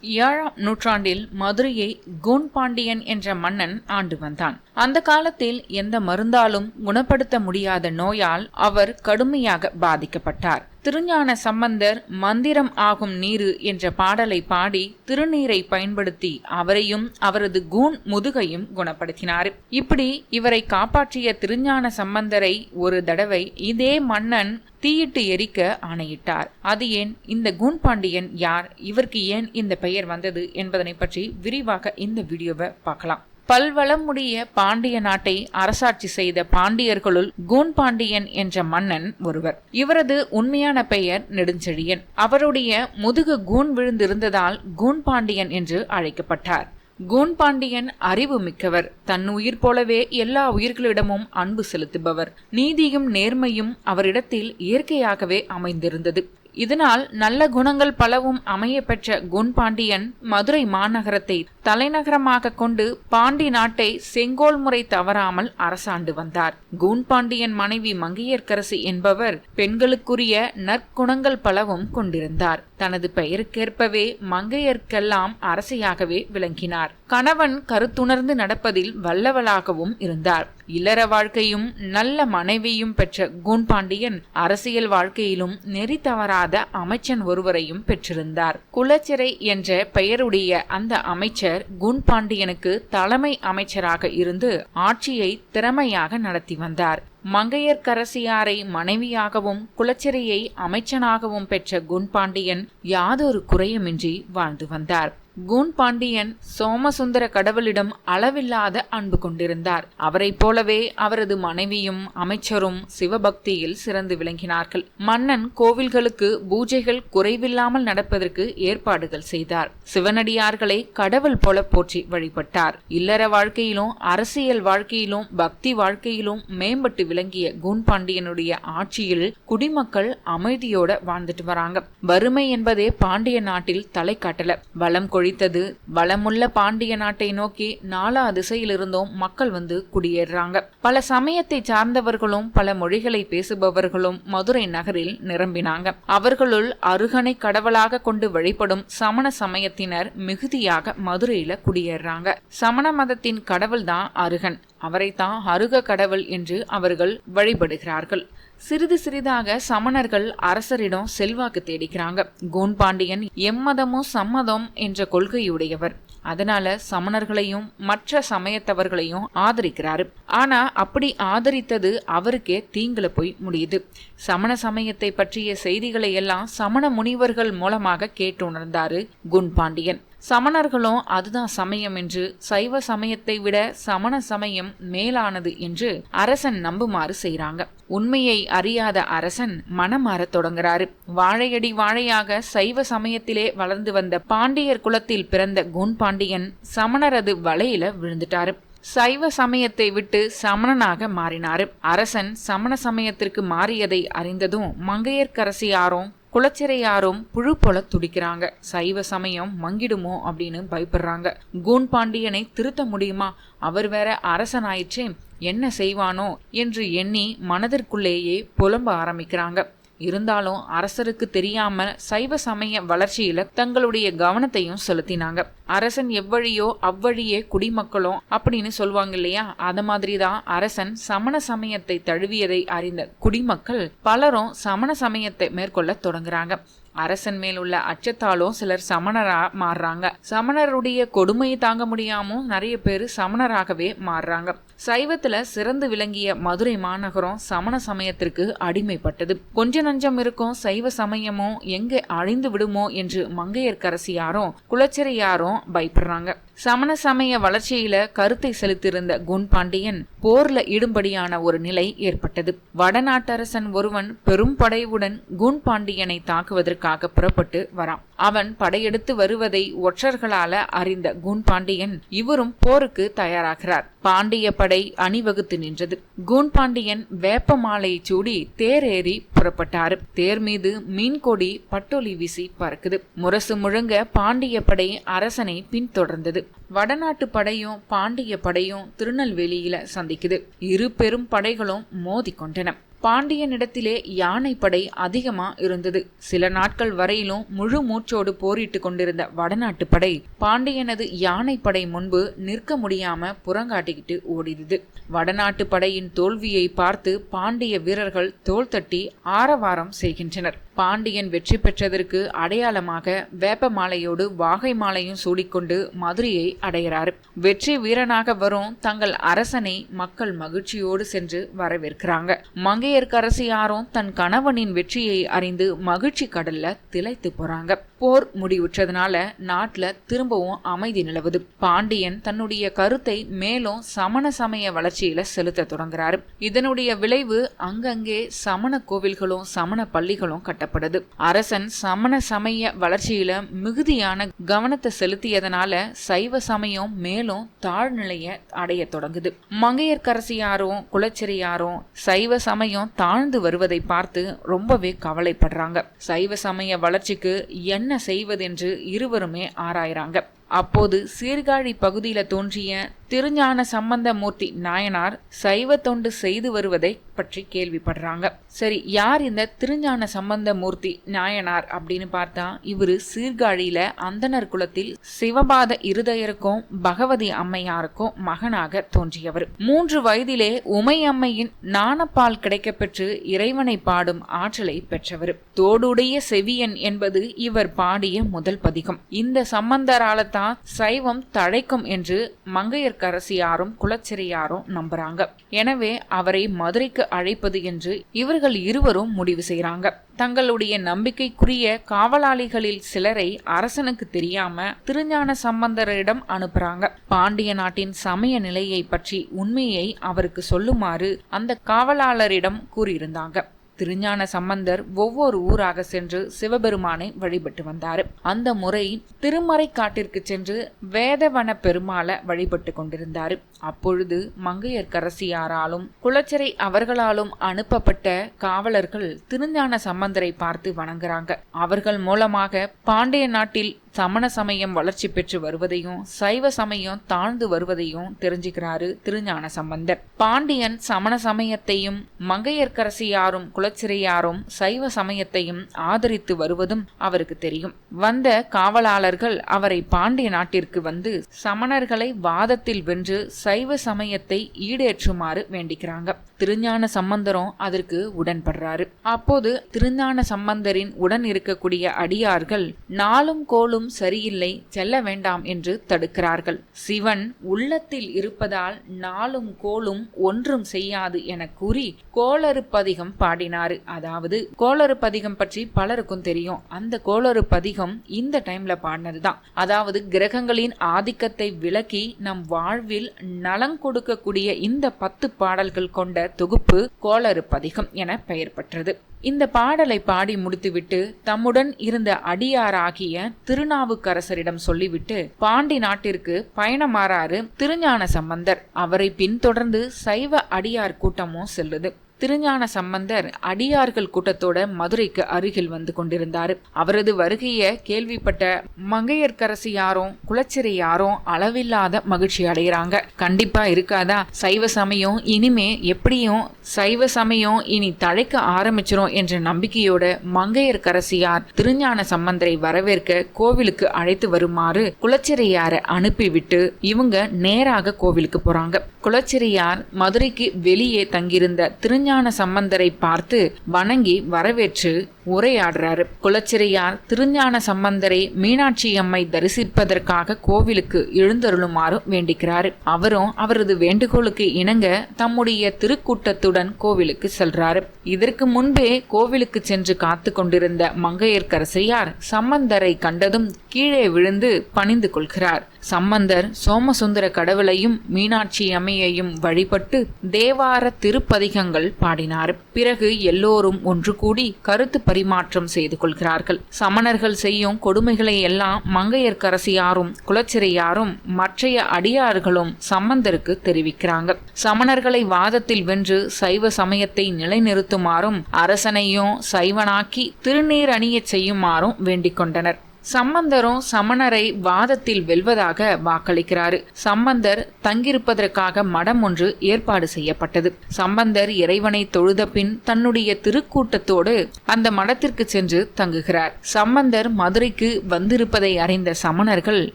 ஏழாம் நூற்றாண்டில் மதுரையை கூன் பாண்டியன் என்ற மன்னன் ஆண்டு வந்தான். அந்த காலத்தில் எந்த மருந்தாலும் குணப்படுத்த முடியாத நோயால் அவர் கடுமையாக பாதிக்கப்பட்டார். திருஞான சம்பந்தர் மந்திரம் ஆகும் நீரு என்ற பாடலை பாடி திருநீரை பயன்படுத்தி அவரையும் அவரது கூண் முதுகையும் குணப்படுத்தினார். இப்படி இவரை காப்பாற்றிய திருஞான சம்பந்தரை ஒரு தடவை இதே மன்னன் தீயிட்டு எரிக்க ஆணையிட்டார். அது ஏன்? இந்த குண்பாண்டியன் யார்? இவருக்கு ஏன் இந்த பெயர் வந்தது என்பதனை பற்றி விரிவாக இந்த வீடியோவை பார்க்கலாம். பல்வளமுடைய பாண்டிய நாட்டை அரசாட்சி செய்த பாண்டியர்களுள் கூன் பாண்டியன் என்ற மன்னன் ஒருவர். இவரது உண்மையான பெயர் நெடுஞ்செழியன். அவருடைய முதுகு கூன் விழுந்திருந்ததால் கூன் பாண்டியன் என்று அழைக்கப்பட்டார். கூன் பாண்டியன் அறிவு மிக்கவர். தன் உயிர் போலவே எல்லா உயிர்களிடமும் அன்பு செலுத்துபவர். நீதியும் நேர்மையும் அவரிடத்தில் இயற்கையாகவே அமைந்திருந்தது. இதனால் நல்ல குணங்கள் பலவும் அமைய பெற்ற குண்பாண்டியன் மதுரை மாநகரத்தை தலைநகரமாக கொண்டு பாண்டி நாட்டை செங்கோல் முறை தவறாமல் அரசாண்டு வந்தார். குண்பாண்டியன் மனைவி மங்கையர்க்கரசி என்பவர் பெண்களுக்குரிய நற்குணங்கள் பலவும் கொண்டிருந்தார். தனது பெயருக்கேற்பவே மங்கையர்க்கெல்லாம் அரசியாகவே விளங்கினார். கணவன் கருத்துணர்ந்து நடப்பதில் வல்லவளாகவும் இருந்தார். இல்லற வாழ்க்கையும் நல்ல மனைவியும் பெற்ற குண்பாண்டியன் அரசியல் வாழ்க்கையிலும் நெறி தவறாத அமைச்சன் ஒருவரையும் பெற்றிருந்தார். குலச்சிறை என்ற பெயருடைய அந்த அமைச்சர் குண்பாண்டியனுக்கு தலைமை அமைச்சராக இருந்து ஆட்சியை திறமையாக நடத்தி வந்தார். மங்கையர்க்கரசியாரை மனைவியாகவும் குலச்சிறையை அமைச்சனாகவும் பெற்ற குண்பாண்டியன் யாதொரு குறையுமின்றி வாழ்ந்து வந்தார். கூன் பாண்டியன் சோமசுந்தர கடவுளிடம் அளவில்லாத அன்பு கொண்டிருந்தார். அவரைப் போலவே அவரது மனைவியும் அமைச்சரும் சிவபக்தியில் சிறந்து விளங்கினார்கள். மன்னன் கோவில்களுக்கு பூஜைகள் குறைவில்லாமல் நடப்பதற்கு ஏற்பாடுகள் செய்தார். சிவனடியார்களை கடவுள் போல போற்றி வழிபட்டார். இல்லற வாழ்க்கையிலும் அரசியல் வாழ்க்கையிலும் பக்தி வாழ்க்கையிலும் மேம்பட்டு விளங்கிய கூன் பாண்டியனுடைய ஆட்சியில் குடிமக்கள் அமைதியோட வாழ்ந்துட்டு வராங்க. வறுமை என்பதே பாண்டிய நாட்டில் தலை காட்டல. வளம் கொழி ஒழித்தது. வளமுள்ள பாண்டிய நாட்டை நோக்கி நாலா திசையிலிருந்தும் மக்கள் வந்து குடியேறாங்க. பல சமயத்தை சார்ந்தவர்களும் பல மொழிகளை பேசுபவர்களும் மதுரை நகரில் நிரம்பினாங்க. அவர்களுள் அருகனை கடவுளாக கொண்டு வழிபடும் சமண சமயத்தினர் மிகுதியாக மதுரையில குடியேறாங்க. சமண மதத்தின் கடவுள் தான் அருகன். அவரைத்தான் அருக கடவுள் என்று அவர்கள் வழிபடுகிறார்கள். சிறிது சிறிதாக சமணர்கள் அரசரிடம் செல்வாக்கு தேடிக்கிறாங்க. கோன்பாண்டியன் எம்மதமும் சம்மதம் என்ற கொள்கையுடையவர். அதனால சமணர்களையும் மற்ற சமயத்தவர்களையும் ஆதரிக்கிறாரு. ஆனா அப்படி ஆதரித்தது அவருக்கே தீங்குல போய் முடியுது. சமண சமயத்தை பற்றிய செய்திகளை எல்லாம் சமண முனிவர்கள் மூலமாக கேட்டு உணர்ந்தாரு குன் பாண்டியன். சமணர்களும் அதுதான் சமயம் என்று சைவ சமயத்தை விட சமண சமயம் மேலானது என்று அரசன் நம்புமாறு செய்கிறாங்க உண்மையை அறியாத அரசன் மனமாறத் தொடங்குறாரு. வாழையடி வாழையாக சைவ சமயத்திலே வளர்ந்து வந்த பாண்டியர் குலத்தில் பிறந்த குன் பாண்டியன் சமணரது வலையில விழுந்துட்டாரு. சைவ சமயத்தை விட்டு சமணனாக மாறினாரு. அரசன் சமண சமயத்திற்கு மாறியதை அறிந்ததும் மங்கையர்க்கரசியாரும் குளச்சிறையாரும் புழு போல துடிக்கிறாங்க. சைவ சமயம் மங்கிடுமோ அப்படின்னு பயப்படுறாங்க. கூன் பாண்டியனை திருத்த முடியுமா? அவர் வேற அரசனாயிற்றே என்ன செய்வானோ? என்று எண்ணி மனதிற்குள்ளேயே புலம்ப ஆரம்பிக்கிறாங்க. இருந்தாலும் அரசருக்கு தெரியாமல் சைவ சமய வளர்ச்சியில தங்களுடைய கவனத்தையும் செலுத்தினாங்க. அரசன் எவ்வழியோ அவ்வழியே குடிமக்களும் அப்படின்னு சொல்லுவாங்க இல்லையா? அத மாதிரிதான் அரசன் சமண சமயத்தை தழுவியதை அறிந்த குடிமக்கள் பலரும் சமண சமயத்தை மேற்கொள்ள தொடங்குறாங்க. அரசன் மேல் உள்ள அச்சத்தாலும் சிலர் சமணரா மாறுறாங்க. சமணருடைய கொடுமையை தாங்க முடியாம நிறைய பேர் சமணராகவே மாறுறாங்க. சைவத்துல சிறந்து விளங்கிய மதுரை மாநகரம் சமண சமயத்திற்கு அடிமைப்பட்டது. கொஞ்ச நஞ்சம் இருக்கும் சைவ சமயமும் எங்க அழிந்து விடுமோ என்று மங்கையர்க்கரசியாரும் குலச்சரியாரும் பயப்படுறாங்க. சமண சமய வளர்ச்சியில கருத்தை செலுத்தியிருந்த குன் பாண்டியன் போர்ல இடும்படியான ஒரு நிலை ஏற்பட்டது. வடநாட்டரசன் ஒருவன் பெரும் படையுடன் குன் பாண்டியனை தாக்குவதற்காக புறப்பட்டு வரான். அவன் படையெடுத்து வருவதை ஒற்றர்களால அறிந்த குன் பாண்டியன் இவரும் போருக்கு தயாராகிறார். பாண்டிய படை அணிவகுத்து நின்றது. கூன் பாண்டியன் வேப்ப மாலையை சூடி தேரேறி புறப்பட்டாரு. தேர் மீது மீன் கொடி பட்டொலி வீசி பறக்குது. முரசு முழங்க பாண்டிய படை அரசனை பின்தொடர்ந்தது. வடநாட்டு படையும் பாண்டிய படையும் திருநெல்வேலியில சந்திக்குது. இரு பெரும் படைகளும் மோதி கொண்டன. பாண்டியனிடத்திலே யானைப்படை அதிகமா இருந்தது. சில நாட்கள் வரையிலும் முழு மூச்சோடு போரிட்டு கொண்டிருந்த வடநாட்டு படை பாண்டியனது யானைப்படை முன்பு நிற்க முடியாம புறங்காட்டிக்கிட்டு ஓடிடுது வடநாட்டு படையின் தோல்வியை பார்த்து பாண்டிய வீரர்கள் தோல் தட்டி ஆரவாரம் செய்கின்றனர். பாண்டியன் வெற்றி பெற்றதற்கு அடையாளமாக வேப்ப மாலையோடு வாகை மாலையும் சூடிக்கொண்டு மதுரையை அடைகிறார். வெற்றி வீரனாக வரும் தங்கள் அரசனை மக்கள் மகிழ்ச்சியோடு சென்று வரவேற்கிறாங்க. மங்கையர்க்கரசியாரும் தன் கணவனின் வெற்றியை அறிந்து மகிழ்ச்சி கடல்ல திளைத்து போறாங்க. போர் முடிவுற்றதுனால நாட்டுல திரும்பவும் அமைதி நிலவுது. பாண்டியன் தன்னுடைய கருத்தை மேலும் சமண சமய வளர்ச்சியில செலுத்த தொடங்குறாரு. இதனுடைய விளைவு அங்கங்கே சமண கோவில்களும் சமண பள்ளிகளும் கட்டப்படுது அரசன் சமண சமய வளர்ச்சியில மிகுதியான கவனத்தை செலுத்தியதனால சைவ சமயம் மேலும் தாழ்நிலைய அடைய தொடங்குது. மங்கையர்கரசியாரும் குலச்சிரியாரும் சைவ சமயம் தாழ்ந்து வருவதை பார்த்து ரொம்பவே கவலைப்படுறாங்க. சைவ சமய வளர்ச்சிக்கு என்ன செய்வதென்று இருவருமே ஆராயிறாங்க. அப்போது சீர்காழி பகுதியில தோன்றிய திருஞான சம்பந்தமூர்த்தி நாயனார் சைவ தொண்டு செய்து வருவதை பற்றி கேள்விப்படுறாங்க. சரி யார் இந்த திருஞான சம்பந்தமூர்த்தி நாயனார் அப்படின்னு பார்த்தா இவரு சீர்காழியில அந்தனர் குலத்தில் சிவபாத இருதயருக்கும் பகவதி அம்மையாருக்கும் மகனாக தோன்றியவர். மூன்று வயதிலே உமை அம்மையின் நாணப்பால் கிடைக்கப்பெற்று இறைவனை பாடும் ஆற்றலை பெற்றவர். தோடுடைய செவியன் என்பது இவர் பாடிய முதல் பதிகம். இந்த சம்பந்தரால தான் சைவம் தழைக்கும் என்று மங்கையர் மங்கையர்க்கரசியாரும் குலச்சிறையாரும் நம்புறாங்க. எனவே அவரை மதுரைக்கு அழைப்பது என்று இவர்கள் இருவரும் முடிவு செய்யறாங்க தங்களுடைய நம்பிக்கைக்குரிய காவலாளிகளில் சிலரை அரசனுக்கு தெரியாம திருஞான சம்பந்தரிடம் அனுப்புறாங்க. பாண்டிய நாட்டின் சமய நிலையை பற்றி உண்மையை அவருக்கு சொல்லுமாறு அந்த காவலாளரிடம் கூறியிருந்தாங்க. திருஞான சம்பந்தர் ஒவ்வொரு ஊராக சென்று சிவபெருமானை வழிபட்டு வந்தார். அந்த முறை திருமறை காட்டிற்கு சென்று வேதவன பெருமாளை வழிபட்டு கொண்டிருந்தார். அப்பொழுது மங்கையர்க்கரசியாராலும் குளச்சரை அவர்களாலும் அனுப்பப்பட்ட காவலர்கள் திருஞான சம்பந்தரை பார்த்து வணங்குறாங்க. அவர்கள் மூலமாக பாண்டிய நாட்டில் சமண சமயம் வளர்ச்சி பெற்று வருவதையும் சைவ சமயம் தாழ்ந்து வருவதையும் தெரிஞ்சுக்கிறாரு திருஞான சம்பந்தர். பாண்டியன் சமண சமயத்தையும் மங்கையர்க்கரசியாரும் குலச்சிறையாரும் சைவ சமயத்தையும் ஆதரித்து வருவதும் அவருக்கு தெரியும். வந்த காவலாளர்கள் அவரை பாண்டிய நாட்டிற்கு வந்து சமணர்களை வாதத்தில் வென்று சைவ சமயத்தை ஈடேற்றுமாறு வேண்டிக்கிறாங்க. திருஞான சம்பந்தரும் அதற்கு உடன்படுறாரு. அப்போது திருஞான சம்பந்தரின் உடன் இருக்கக்கூடிய அடியார்கள் நாளும் கோலும் சரியில்லை செல்ல வேண்டாம் என்று தடுக்கிறார்கள். சிவன் உள்ளத்தில் இருப்பதால் நாளும் கோலும் ஒன்றும் செய்யாது என கூறி கோளறுப்பதிகம் பாடினாரு. அதாவது கோளறுப்பதிகம் பற்றி பலருக்கும் தெரியும். அந்த கோளறுப்பதிகம் இந்த டைம்ல பாடினதுதான். அதாவது கிரகங்களின் ஆதிக்கத்தை விளக்கி நம் வாழ்வில் நலம் கொடுக்கக்கூடிய இந்த பத்து பாடல்கள் கொண்ட தொகுப்பு கோளறுப்பதிகம் என பெயர் பெற்றது. இந்த பாடலை பாடி முடித்துவிட்டு தம்முடன் இருந்த அடியாராகிய திருநாவுக்கரசரிடம் சொல்லிவிட்டு பாண்டி நாட்டிற்கு பயணமாறாறு திருஞான சம்பந்தர். அவரை பின்தொடர்ந்து சைவ அடியார் கூட்டமும் செல்லுது. திருஞான சம்பந்தர் அடியார்கள் கூட்டத்தோட மதுரைக்கு அருகில் வந்து கொண்டிருந்தார். அவரது வருகையை கேள்விப்பட்ட மங்கையர்க்கரசி யாரும் குலச்சிறை யாரும் அளவில்லாத மகிழ்ச்சி அடைகிறாங்க கண்டிப்பா இருக்காதா? சைவ சமயம் இனிமே எப்படியும் சைவ சமயம் இனி தழைக்க ஆரம்பிச்சிரும் என்ற நம்பிக்கையோட மங்கையர்க்கரசியார் திருஞான சம்பந்தரை வரவேற்க கோவிலுக்கு அழைத்து வருமாறு குளச்சிறையார அனுப்பிவிட்டு இவங்க நேராக கோவிலுக்கு போறாங்க. குளச்சிறையார் மதுரைக்கு வெளியே தங்கியிருந்த திருஞான திருஞான சம்பந்தரை பார்த்து வணங்கி வரவேற்று உரையாடுறாரு. குலச்சிறையார் திருஞான சம்பந்தரை மீனாட்சி அம்மை தரிசிப்பதற்காக கோவிலுக்கு எழுந்தருளுமாறு வேண்டிக்கிறாரு. அவரும் அவரது வேண்டுகோளுக்கு இணங்க தம்முடைய திருக்கூட்டத்துடன் கோவிலுக்கு செல்றாரு. இதற்கு முன்பே கோவிலுக்கு சென்று காத்து கொண்டிருந்த மங்கையர்க்கரசையார் சம்பந்தரை கண்டதும் கீழே விழுந்து பணிந்து கொள்கிறார். சம்பந்தர் சோமசுந்தர கடவுளையும் மீனாட்சி அம்மையையும் வழிபட்டு தேவார திருப்பதிகங்கள் பாடினார். பிறகு எல்லோரும் ஒன்று கூடி கருத்து பரிமாற்றம் செய்து கொள்கிறார்கள். சமணர்கள் செய்யும் கொடுமைகளை எல்லாம் மங்கையர்க்கரசியாரும் குலச்சிறையாரும் மற்றைய அடியார்களும் சம்பந்தருக்கு தெரிவிக்கிறாங்க. சமணர்களை வாதத்தில் வென்று சைவ சமயத்தை நிலைநிறுத்துமாறும் அரசனையும் சைவனாக்கி திருநீர் அணியச் செய்யுமாறும் வேண்டிக் கொண்டனர். சம்பந்தரும் சமணரை வாதத்தில் வெல்வதாக வாக்களிக்கிறாரு. சம்பந்தர் தங்கியிருப்பதற்காக மடம் ஒன்று ஏற்பாடு செய்யப்பட்டது. சம்பந்தர் இறைவனை தொழுத பின் தன்னுடைய திருக்கூட்டத்தோடு அந்த மடத்திற்கு சென்று தங்குகிறார். சம்பந்தர் மதுரைக்கு வந்திருப்பதை அறிந்த சமணர்கள்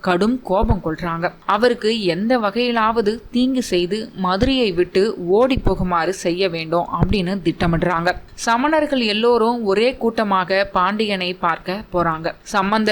கடும் கோபம் கொள்றாங்க. அவருக்கு எந்த வகையிலாவது தீங்கு செய்து மதுரையை விட்டு ஓடி போகுமாறு செய்ய வேண்டும் அப்படின்னு திட்டமிடுறாங்க. சமணர்கள் எல்லோரும் ஒரே கூட்டமாக பாண்டியனை பார்க்க போறாங்க.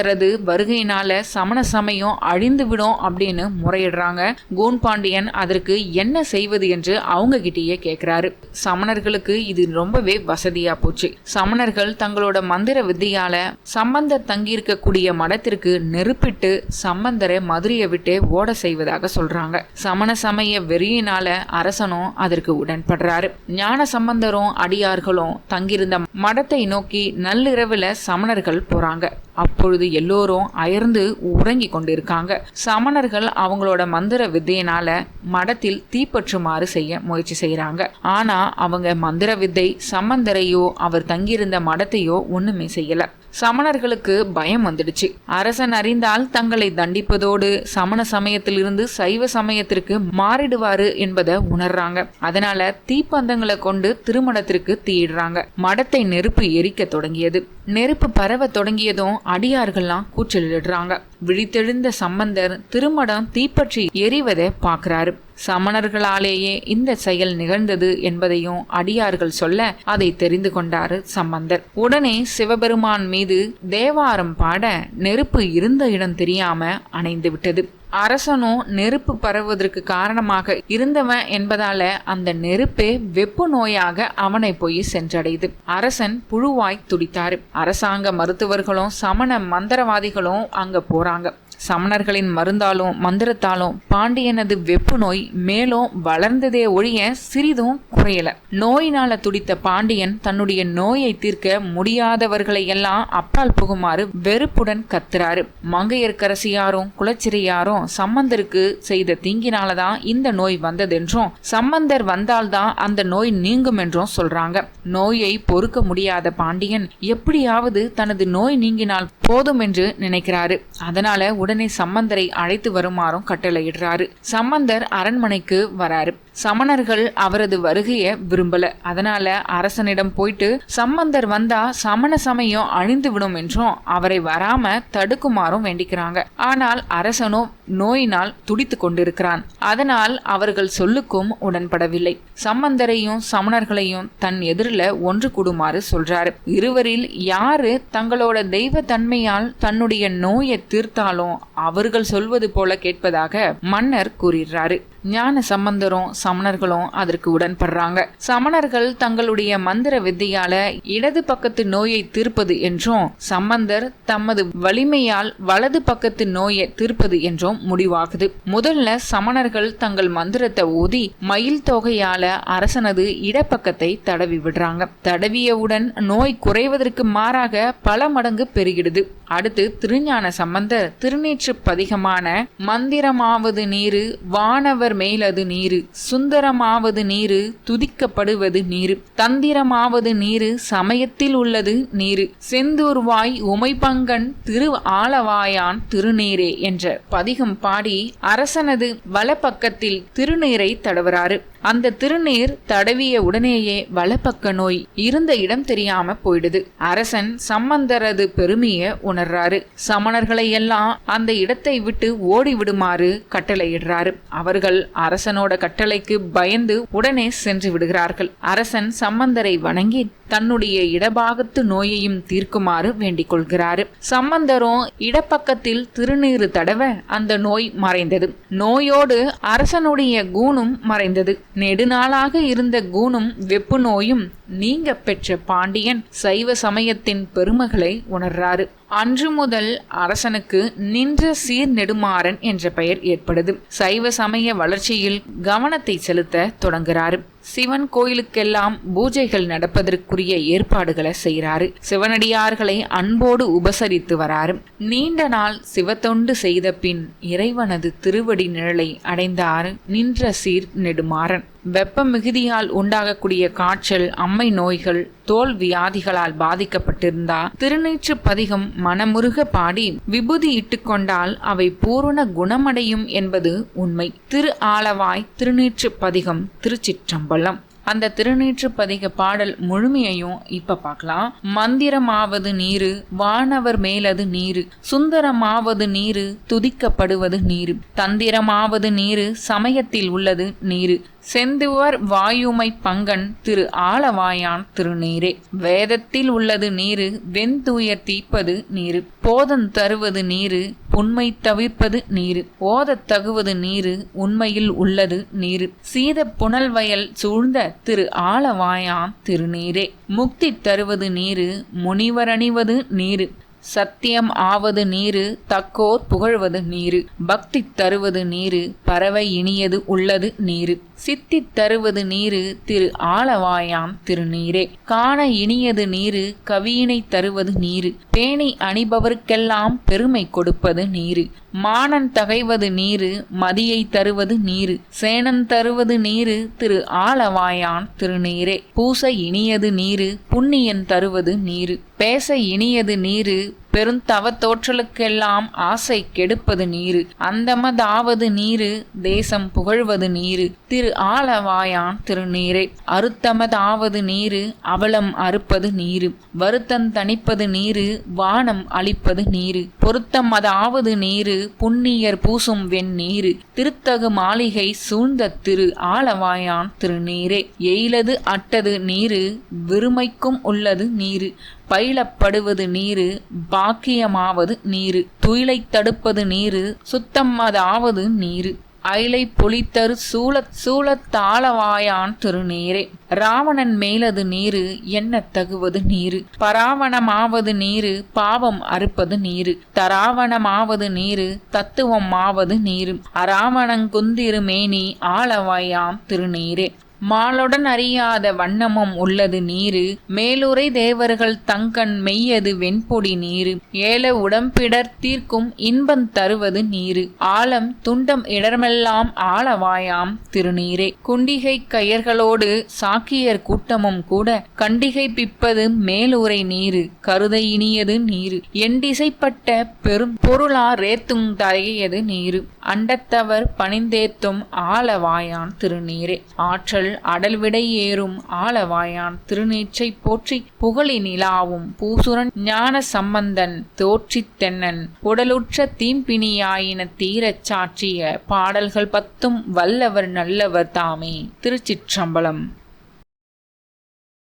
சம்பந்தரது வருகையினால சமண சமயம் அழிந்து விடும் அப்படின்னு முறையிடுறாங்க. கூன் பாண்டியன் அதற்கு என்ன செய்வது என்று அவங்க கிட்டேயே கேட்கிறாரு சமணர்களுக்கு இது ரொம்பவே வசதியா போச்சு. சமணர்கள் தங்களோட மந்திர வித்தியால சம்பந்தர் தங்கியிருக்கக்கூடிய மடத்திற்கு நெருப்பிட்டு சம்பந்தரை மதுரையை விட்டே ஓட செய்வதாக சொல்றாங்க. சமண சமய வெறியினால அரசனும் அதற்கு உடன்படுறாரு. ஞான சம்பந்தரும் அடியார்களும் தங்கியிருந்த மடத்தை நோக்கி நள்ளிரவுல சமணர்கள் போறாங்க. அப்பொழுது எல்லோரும் அயர்ந்து உறங்கி கொண்டிருக்காங்க. சமணர்கள் அவங்களோட மந்திர வித்தையினால மடத்தில் தீப்பற்றுமாறு செய்ய முயற்சி செய்கிறாங்க ஆனா அவங்க மந்திர வித்தை சம்பந்தரையோ அவர் தங்கியிருந்த மடத்தையோ ஒண்ணுமே செய்யல. சமணர்களுக்கு பயம் வந்துடுச்சு. அரசன் அறிந்தால் தங்களை தண்டிப்பதோடு சமண சமயத்திலிருந்து சைவ சமயத்திற்கு மாறிடுவாரு என்பதை உணர்றாங்க. அதனால தீப்பந்தங்களை கொண்டு திருமணத்திற்கு தீயிடுறாங்க மடத்தை நெருப்பு எரிக்க தொடங்கியது. நெருப்பு பரவ தொடங்கியதும் அடியார்கள்லாம் கூச்சலிடுறாங்க. விழித்தெழுந்த சம்பந்தர் திருமடம் தீப்பற்றி எரிவதை பார்க்கிறாரு. சமணர்களாலேயே இந்த செயல் நிகழ்ந்தது என்பதையும் அடியார்கள் சொல்ல அதை தெரிந்து கொண்டாரு சம்பந்தர். உடனே சிவபெருமான் மீது தேவாரம் பாட நெருப்பு இருந்த இடம் தெரியாம அணைந்து விட்டது. அரசனும் நெருப்பு பரவுவதற்கு காரணமாக இருந்தவன் என்பதால அந்த நெருப்பே வெப்பு நோயாக அவனை போய் சென்றடையுது. அரசன் புழுவாய் துடித்தாரு. அரசாங்க மருத்துவர்களும் சமண மந்திரவாதிகளும் அங்க போறாங்க. சமணர்களின் மருந்தாலும் மந்திரத்தாலும் பாண்டியனது வெப்பு நோய் மேலும் வளர்ந்ததே ஒழிய சிறிதும் குறையல. நோயினால துடித்த பாண்டியன் தன்னுடைய நோயை தீர்க்க முடியாதவர்களை எல்லாம் அப்பால் புகுமாறு வெறுப்புடன் கத்துறாரு. மங்கையர்க்கரசியாரும் குலச்சிறையாரும் சம்பந்தருக்கு செய்த தீங்கினாலதான் இந்த நோய் வந்ததென்றும் சம்பந்தர் வந்தால்தான் அந்த நோய் நீங்கும் என்றும் சொல்றாங்க. நோயை பொறுக்க முடியாத பாண்டியன் எப்படியாவது தனது நோய் நீங்கினால் போதும் என்று நினைக்கிறாரு. அதனால உடனே சம்பந்தரை அழைத்து வருமாறும் கட்டளையிடுறாரு. சம்பந்தர் அரண்மனைக்கு வராரு. சமணர்கள் அவரது வருகையை விரும்பல. அதனால அரசனிடம் போயிட்டு சம்பந்தர் வந்தா சமண சமயம் அழிந்து விடும் என்றும் அவரை வராம தடுக்குமாறும் வேண்டிக்கிறாங்க. ஆனால் அரசனும் நோயினால் துடித்து கொண்டிருக்கிறான். அதனால் அவர்கள் சொல்லுக்கும் உடன்படவில்லை. சம்பந்தரையும் சமணர்களையும் தன் எதிரில ஒன்று கூடுமாறு சொல்றாரு. இருவரில் யாரு தங்களோட தெய்வ தன்மையால் தன்னுடைய நோயை தீர்த்தாலும் அவர்கள் சொல்வது போல கேட்பதாக மன்னர் கூறுகிறாரு ஞான சம்பந்தரும் சமணர்களும் அதற்கு உடன்படுறாங்க. சமணர்கள் தங்களுடைய மந்திர வித்தையால இடது பக்கத்து நோயை தீர்ப்பது என்றும் சம்பந்தர் தமது வலிமையால் வலது பக்கத்து நோயை தீர்ப்பது என்றும் முடிவாகுது. முதல்ல சமணர்கள் தங்கள் மந்திரத்தை ஊதி மயில் தொகையால அரசனது இடப்பக்கத்தை தடவி விடுறாங்க. தடவியவுடன் நோய் குறைவதற்கு மாறாக பல மடங்கு பெருகிடுது. அடுத்து திருஞான சம்பந்தர் திருநீற்று பதிகமான மந்திரமாவது நீரு வானவர் மேலது நீரு சுந்தரமாவது நீரு துதிக்கப்படுவது நீரு தந்திரமாவது நீரு சமயத்தில் உள்ளது நீரு. செந்தூர்வாய் உமைபங்கன் திரு ஆலவாயான் திருநீரே என்ற பதிகம் பாடி அரசனது வலப்பக்கத்தில் திருநீரை தடவுறாரு. அந்த திருநீர் தடவிய உடனேயே வலப்பக்க நோய் இருந்த இடம் தெரியாம போயிடுது. அரசன் சம்பந்தரது பெருமைய உணர்றாரு. சமணர்களை எல்லாம் அந்த இடத்தை விட்டு ஓடி விடுமாறு கட்டளையிடுறாரு. அவர்கள் அரசனோட கட்டளைக்கு பயந்து உடனே சென்று விடுகிறார்கள். அரசன் சம்பந்தரை வணங்கி தன்னுடைய இடபாகத்து நோயையும் தீர்க்குமாறு வேண்டிக் கொள்கிறார் சம்பந்தரும் இடப்பக்கத்தில் திருநீறு தடவ அந்த நோய் மறைந்தது. நோயோடு அரசனுடைய கூணும் மறைந்தது. நெடுநாளாக இருந்த கூணும் வெப்பு நோயும் நீங்க பெற்ற பாண்டியன் சைவ சமயத்தின் பெருமைகளை உணர்றாரு. அன்று முதல் அரசனுக்கு நின்ற சீர் நெடுமாறன் என்ற பெயர் ஏற்படுது. சைவ சமய வளர்ச்சியில் கவனத்தை செலுத்த தொடங்குகிறாரு சிவன் கோயிலுக்கெல்லாம் பூஜைகள் நடப்பதற்குரிய ஏற்பாடுகளை செய்கிறாரு சிவனடியார்களை அன்போடு உபசரித்து வராரு. நீண்ட நாள் சிவத்தொண்டு செய்த பின் இறைவனது திருவடி நிழலை அடைந்தார் நின்ற சீர் நெடுமாறன். வெப்ப மிகுதியால் உண்டாகக்கூடிய காய்ச்சல் அம்மை நோய்கள் தோல் வியாதிகளால் பாதிக்கப்பட்டிருந்தா திருநீற்று பதிகம் மனமுருக பாடி விபூதி இட்டுக்கொண்டால் அவை பூரண குணமடையும் என்பது உண்மை. திரு ஆலவாய் திருநீற்று பதிகம் திருச்சிற்றம்பலம். அந்த திருநீற்று பதிக பாடல் முழுமையையும் இப்ப பார்க்கலாம் மந்திரமாவது நீரு வானவர் மேலது நீரு சுந்தரமாவது நீரு துதிக்கப்படுவது நீரு. தந்திரமாவது நீரு சமயத்தில் உள்ளது நீரு. செந்துவர் வாயுமை பங்கன் திரு ஆலவாயான் திருநீரே. வேதத்தில் உள்ளது நீரு வெந்துயர் தீப்பது நீரு. போதம் தருவது நீரு புண்மை தவிர்ப்பது நீரு. ஓதத் தகுவது நீரு உண்மையில் உள்ளது நீரு. சீத புனல் வயல் சூழ்ந்த திரு ஆலவாயான் திருநீரே. முக்தி தருவது நீரு முனிவர் அணிவது நீரு. சத்தியம் ஆவது நீரு தக்கோர் புகழ்வது நீரு. பக்தி தருவது நீரு பறவை இனியது உள்ளது நீரு. சித்தி தருவது நீரு திரு ஆளவாயாம் திருநீரே. காண இனியது நீரு கவியினை தருவது நீரு. பேணி அணிபவருக்கெல்லாம் பெருமை கொடுப்பது நீரு. மானன் தகைவது நீரு மதியை தருவது நீரு. சேனன் தருவது நீரு திரு ஆளவாயான் திருநீரே. பூச இனியது நீரு புண்ணியன் தருவது நீரு. பேச இனியது நீரு பெருந்தவத்தோற்றலுக்கெல்லாம் ஆசை கெடுப்பது நீரு. அந்தமதாவது நீரு தேசம் புகழ்வது நீரு. திரு ஆலவாயான் திருநீரே அறுத்தமதாவது நீரு அவலம் அறுப்பது நீரு. வருத்தம் தணிப்பது நீரு வானம் அளிப்பது நீரு. பொருத்தம் அதாவது நீரு புண்ணியர் பூசும் வெண் நீரு. திருத்தகு மாளிகை சூழ்ந்த திரு ஆலவாயான் திருநீரே. எயிலது அட்டது நீரு விருமைக்கும் உள்ளது நீரு. பயிலப்படுவது நீரு பாக்கியமாவது நீரு. துயிலை தடுப்பது நீரு சுத்தம் அதாவது நீரு. அயிலை பொழித்தரு சூழத் சூழத்தாளவாயான் திருநீரே. ராவணன் மேலது நீரு என்ன தகுவது நீரு. பராவணமாவது நீரு பாவம் அறுப்பது நீரு. தராவணமாவது நீரு தத்துவம் ஆவது நீரு. அராவணங்குந்திரு மேனி ஆளவாயாம் திருநீரே. மாலுடன் அறியாத வண்ணமும் உள்ளது நீரு. மேலுரை தேவர்கள் தங்கண் மெய்யது வெண்பொடி நீரு. ஏல உடம்பிடர் தீர்க்கும் இன்பம் தருவது நீரு. ஆழம் துண்டம் இடமெல்லாம் ஆளவாயாம் திருநீரே. குண்டிகை கயர்களோடு சாக்கியர் கூட்டமும் கூட கண்டிகை பிப்பது மேலுரை நீரு. கருதை இனியது நீரு. எண்டிசைப்பட்ட பெரும் பொருளா ரேத்துங் தரையது நீரு. அண்டத்தவர் பணிந்தேத்தும் ஆளவாயான் திருநீரே. ஆற்றல் அடல்விடை ஏறும் ஆளவாயான் திருநீச்சை போற்றி புகழி நிலாவும் பூசுரன் ஞான சம்பந்தன் தோற்றித் தென்னன். உடலுற்ற தீம்பிணியாயின தீரச் சாற்றிய பாடல்கள் பத்தும் வல்லவர் நல்லவர் தாமே. திருச்சிற்றம்பலம்.